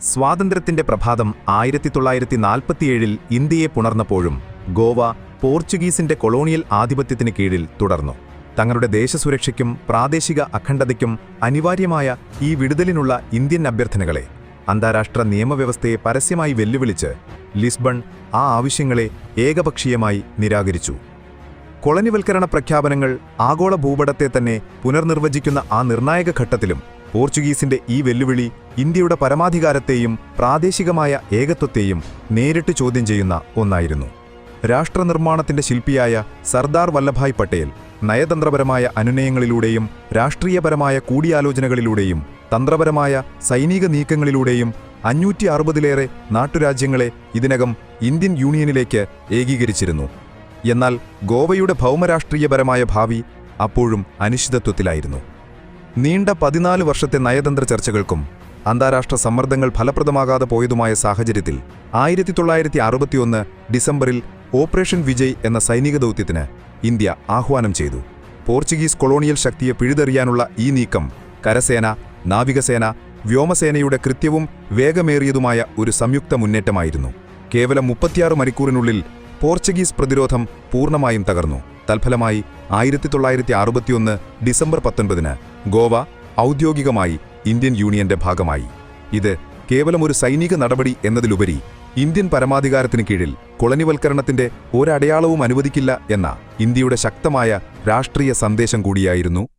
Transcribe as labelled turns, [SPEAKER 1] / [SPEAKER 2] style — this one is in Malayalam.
[SPEAKER 1] സ്വാതന്ത്ര്യത്തിന്റെ പ്രഭാതം ആയിരത്തി തൊള്ളായിരത്തി നാൽപ്പത്തിയേഴിൽ ഇന്ത്യയെ പുണർന്നപ്പോഴും ഗോവ പോർച്ചുഗീസിന്റെ കൊളോണിയൽ ആധിപത്യത്തിന് കീഴിൽ തുടർന്നു. തങ്ങളുടെ ദേശസുരക്ഷയ്ക്കും പ്രാദേശിക അഖണ്ഡതയ്ക്കും അനിവാര്യമായ ഈ വിടുതലിനുള്ള ഇന്ത്യൻ അഭ്യർത്ഥനകളെ അന്താരാഷ്ട്ര നിയമവ്യവസ്ഥയെ പരസ്യമായി വെല്ലുവിളിച്ച് ലിസ്ബൺ ആ ആവശ്യങ്ങളെ ഏകപക്ഷീയമായി നിരാകരിച്ചു. കൊളനിവൽക്കരണ പ്രഖ്യാപനങ്ങൾ ആഗോള ഭൂപടത്തെ തന്നെ പുനർനിർവചിക്കുന്ന ആ നിർണായക ഘട്ടത്തിലും പോർച്ചുഗീസിന്റെ ഈ വെല്ലുവിളി ഇന്ത്യയുടെ പരമാധികാരത്തെയും പ്രാദേശികമായ ഏകത്വത്തെയും നേരിട്ട് ചോദ്യം ചെയ്യുന്ന ഒന്നായിരുന്നു. രാഷ്ട്രനിർമ്മാണത്തിന്റെ ശില്പിയായ സർദാർ വല്ലഭായ് പട്ടേൽ നയതന്ത്രപരമായ അനുനയങ്ങളിലൂടെയും രാഷ്ട്രീയപരമായ കൂടിയാലോചനകളിലൂടെയും തന്ത്രപരമായ സൈനിക നീക്കങ്ങളിലൂടെയും അഞ്ഞൂറ്റി അറുപതിലേറെ നാട്ടുരാജ്യങ്ങളെ ഇതിനകം ഇന്ത്യൻ യൂണിയനിലേക്ക് ഏകീകരിച്ചിരുന്നു. എന്നാൽ ഗോവയുടെ ഭൗമരാഷ്ട്രീയപരമായ ഭാവി അപ്പോഴും അനിശ്ചിതത്വത്തിലായിരുന്നു. നീണ്ട പതിനാല് വർഷത്തെ നയതന്ത്ര ചർച്ചകൾക്കും അന്താരാഷ്ട്ര സമ്മർദ്ദങ്ങൾ ഫലപ്രദമാകാതെ പോയതുമായ സാഹചര്യത്തിൽ ആയിരത്തി തൊള്ളായിരത്തി അറുപത്തിയൊന്ന് ഡിസംബറിൽ ഓപ്പറേഷൻ വിജയ് എന്ന സൈനിക ദൗത്യത്തിന് ഇന്ത്യ ആഹ്വാനം ചെയ്തു. പോർച്ചുഗീസ് കൊളോണിയൽ ശക്തിയെ പിഴുതെറിയാനുള്ള ഈ നീക്കം കരസേന നാവികസേന വ്യോമസേനയുടെ കൃത്യവും വേഗമേറിയതുമായ ഒരു സംയുക്ത മുന്നേറ്റമായിരുന്നു. കേവലം മുപ്പത്തിയാറ് മണിക്കൂറിനുള്ളിൽ പോർച്ചുഗീസ് പ്രതിരോധം പൂർണമായും തകർന്നു. തൽഫലമായി ആയിരത്തി തൊള്ളായിരത്തി അറുപത്തിയൊന്ന് ഡിസംബർ പത്തൊൻപതിന് ഗോവ ഔദ്യോഗികമായി ഇന്ത്യൻ യൂണിയന്റെ ഭാഗമായി. ഇത് കേവലം ഒരു സൈനിക നടപടി എന്നതിലുപരി ഇന്ത്യൻ പരമാധികാരത്തിന് കീഴിൽ കൊളനിവൽക്കരണത്തിന്റെ ഒരടയാളവും അനുവദിക്കില്ല എന്ന ഇന്ത്യയുടെ ശക്തമായ രാഷ്ട്രീയ സന്ദേശം കൂടിയായിരുന്നു